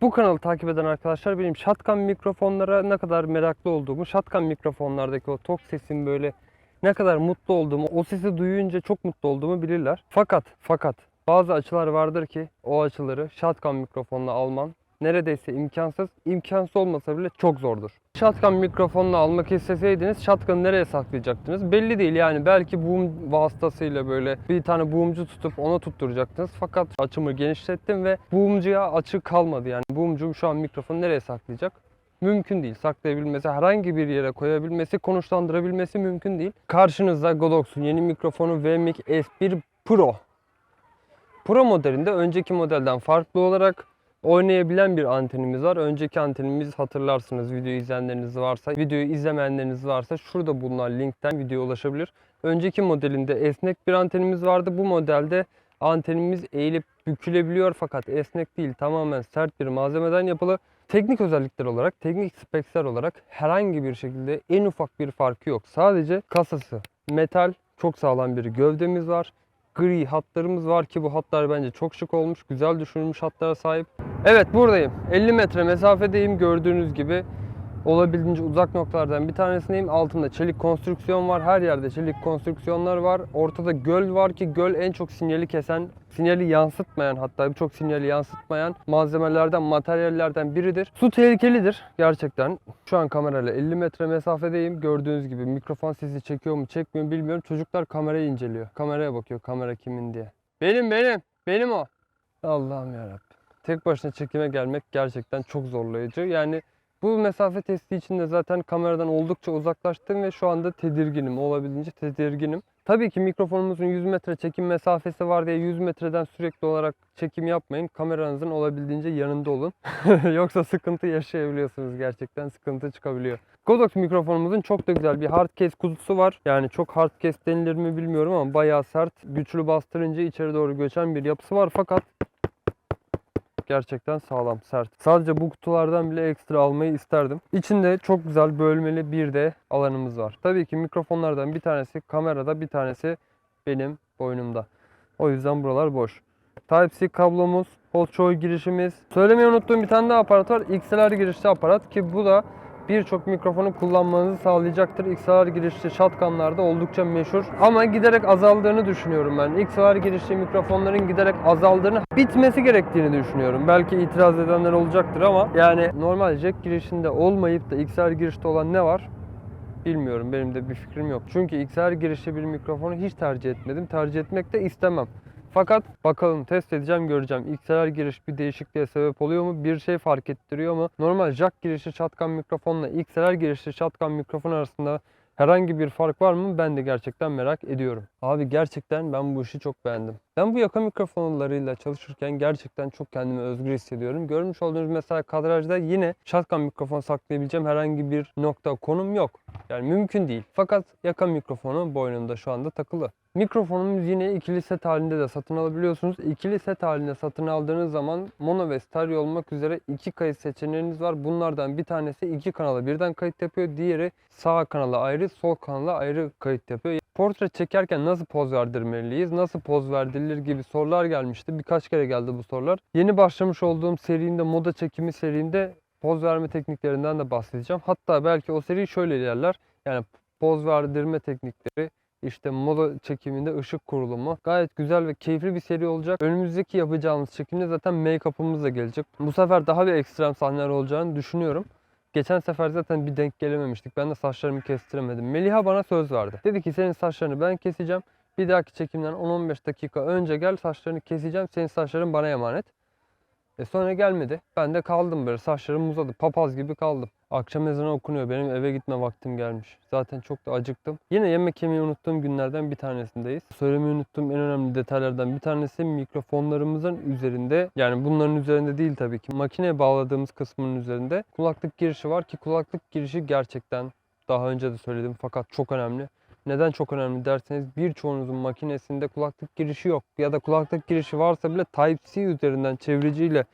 Bu kanalı takip eden arkadaşlar benim shotgun mikrofonlara ne kadar meraklı olduğumu, shotgun mikrofonlardaki o tok sesin böyle ne kadar mutlu olduğumu, o sesi duyunca çok mutlu olduğumu bilirler. Fakat fakat bazı açılar vardır ki o açıları shotgun mikrofonla alman neredeyse imkansız. İmkansız olmasa bile çok zordur. Shotgun mikrofonla almak isteseydiniz shotgun'ı nereye saklayacaktınız? Belli değil yani belki boom vasıtasıyla böyle bir tane boomcu tutup ona tutturacaktınız. Fakat açımı genişlettim ve boomcuya açık kalmadı yani. Boomcu şu an mikrofonu nereye saklayacak? Mümkün değil. Saklayabilmesi, herhangi bir yere koyabilmesi, konuşlandırabilmesi mümkün değil. Karşınızda Godox'un yeni mikrofonu VMic S1 Pro. Pro modelinde önceki modelden farklı olarak oynayabilen bir antenimiz var. Önceki antenimiz hatırlarsınız video izleyenleriniz varsa, videoyu izlemeyenleriniz varsa şurada bulunan linkten videoya ulaşabilir. Önceki modelinde esnek bir antenimiz vardı. Bu modelde antenimiz eğilip bükülebiliyor fakat esnek değil tamamen sert bir malzemeden yapılı. Teknik özellikler olarak, teknik speksler olarak herhangi bir şekilde en ufak bir farkı yok. Sadece kasası metal, çok sağlam bir gövdemiz var gri hatlarımız var ki bu hatlar bence çok şık olmuş. Güzel düşünülmüş hatlara sahip. Evet buradayım. 50 metre mesafedeyim gördüğünüz gibi. Olabildiğince uzak noktalardan bir tanesindeyim. Altında çelik konstrüksiyon var. Her yerde çelik konstrüksiyonlar var. Ortada göl var ki göl en çok sinyali kesen, sinyali yansıtmayan hatta birçok sinyali yansıtmayan malzemelerden, materyallerden biridir. Su tehlikelidir gerçekten. Şu an kamerayla 50 metre mesafedeyim. Gördüğünüz gibi mikrofon sesi çekiyor mu çekmiyor mu bilmiyorum. Çocuklar kamerayı inceliyor. Kameraya bakıyor kamera kimin diye. Benim benim. Benim o. Allah'ım yarabbim. Tek başına çekime gelmek gerçekten çok zorlayıcı. Yani bu mesafe testi için de zaten kameradan oldukça uzaklaştım ve şu anda tedirginim. Olabildiğince tedirginim. Tabii ki mikrofonumuzun 100 metre çekim mesafesi var diye 100 metreden sürekli olarak çekim yapmayın. Kameranızın olabildiğince yanında olun. Yoksa sıkıntı yaşayabiliyorsunuz gerçekten. Sıkıntı çıkabiliyor. Godox mikrofonumuzun çok da güzel bir hard case kutusu var. Yani çok hard case denilir mi bilmiyorum ama bayağı sert. Güçlü bastırınca içeri doğru göçen bir yapısı var. Fakat gerçekten sağlam, sert. Sadece bu kutulardan bile ekstra almayı isterdim. İçinde çok güzel bölmeli bir de alanımız var. Tabii ki mikrofonlardan bir tanesi kamerada, bir tanesi benim boynumda. O yüzden buralar boş. Type-C kablomuz, Hotchoy girişimiz. Söylemeyi unuttuğum bir tane daha aparat var. XLR girişli aparat ki bu da birçok mikrofonu kullanmanızı sağlayacaktır. XLR girişli shotgunlarda oldukça meşhur. Ama giderek azaldığını düşünüyorum ben. XLR girişli mikrofonların giderek azaldığını, bitmesi gerektiğini düşünüyorum. Belki itiraz edenler olacaktır ama yani normal jack girişinde olmayıp da XLR girişte olan ne var? Bilmiyorum. Benim de bir fikrim yok. Çünkü XLR girişli bir mikrofonu hiç tercih etmedim. Tercih etmek de istemem. Fakat bakalım test edeceğim göreceğim. XLR giriş bir değişikliğe sebep oluyor mu? Bir şey fark ettiriyor mu? Normal jack girişli shotgun mikrofonla XLR girişli shotgun mikrofon arasında herhangi bir fark var mı? Ben de gerçekten merak ediyorum. Abi gerçekten ben bu işi çok beğendim. Ben bu yaka mikrofonlarıyla çalışırken gerçekten çok kendimi özgür hissediyorum. Görmüş olduğunuz mesela kadrajda yine shotgun mikrofon saklayabileceğim herhangi bir nokta konum yok. Yani mümkün değil. Fakat yaka mikrofonu boynumda şu anda takılı. Mikrofonumuz yine ikili set halinde de satın alabiliyorsunuz. İkili set halinde satın aldığınız zaman mono ve stereo olmak üzere iki kayıt seçeneğiniz var. Bunlardan bir tanesi iki kanala birden kayıt yapıyor. Diğeri sağ kanala ayrı, sol kanala ayrı kayıt yapıyor. Portre çekerken nasıl poz verdirmeliyiz, nasıl poz verdirilir gibi sorular gelmişti. Birkaç kere geldi bu sorular. Yeni başlamış olduğum serimde, moda çekimi serimde poz verme tekniklerinden de bahsedeceğim. Hatta belki o seri şöyle ilerler. Yani poz verdirme teknikleri, işte moda çekiminde ışık kurulumu. Gayet güzel ve keyifli bir seri olacak. Önümüzdeki yapacağımız çekimde zaten make-up'ımız da gelecek. Bu sefer daha bir ekstrem sahneler olacağını düşünüyorum. Geçen sefer zaten bir denk gelememiştik. Ben de saçlarımı kestiremedim. Meliha bana söz verdi. Dedi ki senin saçlarını ben keseceğim. Bir dahaki çekimden 10-15 dakika önce gel saçlarını keseceğim. Senin saçların bana emanet. E sonra gelmedi. Ben de kaldım böyle saçlarım uzadı. Papaz gibi kaldım. Akşam ezanı okunuyor. Benim eve gitme vaktim gelmiş. Zaten çok da acıktım. Yine yemek yemeyi unuttuğum günlerden bir tanesindeyiz. Söylemeyi unuttuğum en önemli detaylardan bir tanesi mikrofonlarımızın üzerinde yani bunların üzerinde değil tabii ki makineye bağladığımız kısmının üzerinde kulaklık girişi var ki kulaklık girişi gerçekten daha önce de söyledim fakat çok önemli. Neden çok önemli derseniz birçoğunuzun makinesinde kulaklık girişi yok. Ya da kulaklık girişi varsa bile Type-C üzerinden çevriciyle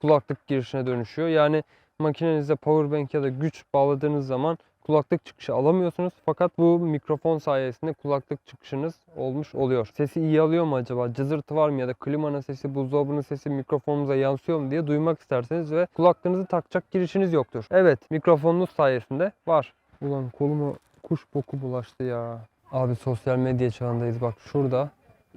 kulaklık girişine dönüşüyor. Yani makinenize powerbank ya da güç bağladığınız zaman kulaklık çıkışı alamıyorsunuz. Fakat bu mikrofon sayesinde kulaklık çıkışınız olmuş oluyor. Sesi iyi alıyor mu acaba? Cızırtı var mı ya da klimanın sesi, buzdolabının sesi mikrofonunuza yansıyor mu diye duymak isterseniz ve kulaklığınızı takacak girişiniz yoktur. Evet mikrofonunuz sayesinde var. Ulan koluma kuş boku bulaştı ya. Abi sosyal medya çağındayız bak şurada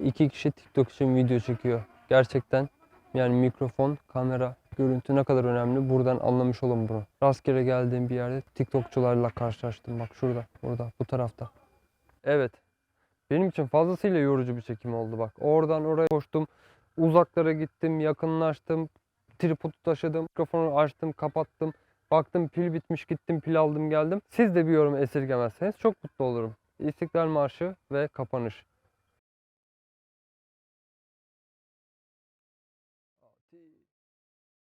iki kişi TikTok için video çekiyor. Gerçekten yani mikrofon, kamera, görüntü ne kadar önemli buradan anlamış olun bunu. Rastgele geldiğim bir yerde TikTokçularla karşılaştım bak şurada, burada, bu tarafta. Evet. Benim için fazlasıyla yorucu bir çekim oldu bak. Oradan oraya koştum. Uzaklara gittim, yakınlaştım. Tripodu taşıdım, mikrofonu açtım, kapattım. Baktım pil bitmiş gittim pil aldım geldim. Siz de bir yorum esirgemezseniz çok mutlu olurum. İstiklal Marşı ve kapanış.